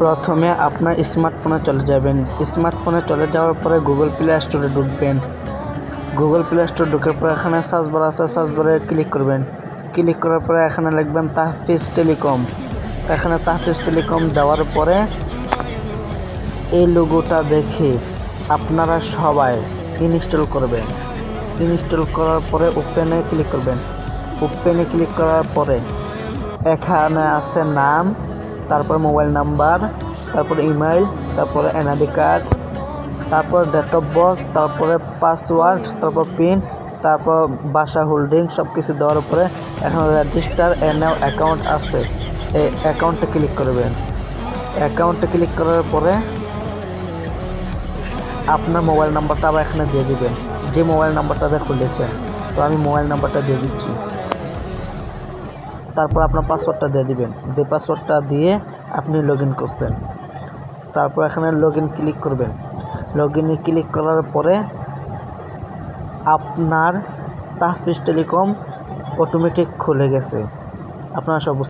প্রথমে আপনার স্মার্টফোনে চলে যাবেন। স্মার্টফোনে চলে যাওয়ার পরে গুগল প্লে স্টোরে ঢুকবেন। গুগল প্লে স্টোর ঢুকার পর এখানে সার্চ বার আছে সার্চ বারে ক্লিক করবেন। ক্লিক করার পরে এখানে লিখবেন তাহফিজ টেলিকম। এখানে তাহফিজ টেলিকম দেওয়ার পরে এই লোগোটা দেখে আপনারা সবাই ইনস্টল করবেন। ইনস্টল করার পরে ওপেনে ক্লিক করবেন। ওপেনে ক্লিক করার পরে এখানে আছে নাম তারপর মোবাইল নাম্বার, তারপর ইমেল তারপরে এনআইডি কার্ড, তারপর ডেট অফ বার্থ, তারপরে পাসওয়ার্ড, তারপর পিন, তারপর বাসা হোল্ডিং সব কিছু দেওয়ার পরে এখন রেজিস্টার এনএও অ্যাকাউন্ট আছে। এই অ্যাকাউন্টে ক্লিক করবেন। অ্যাকাউন্টে ক্লিক করার পরে আপনার মোবাইল নাম্বারটা আবার এখানে দিয়ে দিবেন। যে মোবাইল নাম্বারটা দিয়ে খুলেছেন তো আমি মোবাইল নাম্বারটা দিয়ে দিচ্ছি। তারপর আপনার পাসওয়ার্ডটা দিয়ে দিবেন। যে পাসওয়ার্ডটা দিয়ে আপনি লগ ইন করছেন। তারপর এখানে লগ ক্লিক করবেন। লগ ক্লিক করার পরে আপনার তাহফিজ টেলিকম অটোমেটিক খুলে গেছে। আপনারা সব